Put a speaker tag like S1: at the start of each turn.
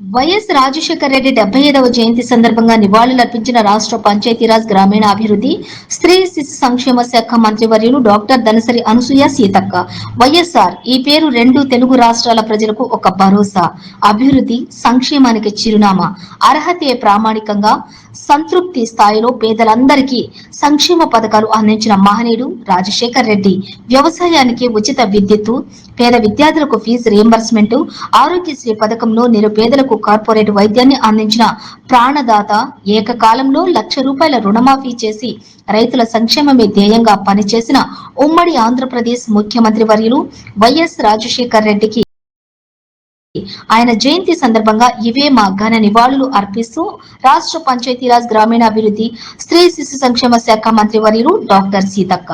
S1: YS Rajasekhara Reddy డెబ్బై ఐదవ జయంతి సందర్భంగా నివాళులర్పించిన రాష్ట్ర పంచాయతీరాజ్ గ్రామీణాభివృద్ధి స్త్రీ శిశు సంక్షేమ శాఖ మంత్రివర్యులు డాక్టర్ దనసరి అనసూయ సీతక్క. వైఎస్ఆర్ ఈ పేరు రెండు తెలుగు రాష్ట్రాల ప్రజలకు ఒక భరోసా. అభివృద్ధి సంక్షేమానికి చిరునామా. అర్హతే ప్రామాణికంగా సంతృప్తి స్థాయిలో పేదలందరికీ సంక్షేమ పథకాలు అందించిన మహనీయుడు రాజశేఖర్ రెడ్డి. వ్యవసాయానికి ఉచిత విద్యుత్తు పేద విద్యార్థులకు ఫీజు రియంబర్స్మెంట్ ఆరోగ్యశ్రీ పథకంలో నిరుపేదలకు కార్పొరేట్ వైద్యాన్ని అందించిన ప్రాణదాత ఏకకాలంలో లక్ష రూపాయల రుణమాఫీ చేసి రైతుల సంక్షేమమే ధ్యేయంగా పనిచేసిన ఉమ్మడి ఆంధ్రప్రదేశ్ ముఖ్యమంత్రి వర్యులు వైఎస్ రాజశేఖర్ రెడ్డికి ఆయన జయంతి సందర్భంగా ఇవే మా ఘన నివాళులు అర్పిస్తూ రాష్ట్ర పంచాయతీరాజ్ గ్రామీణాభివృద్ధి స్త్రీ శిశు సంక్షేమ శాఖ మంత్రి వర్యులు డాక్టర్ సీతక్క.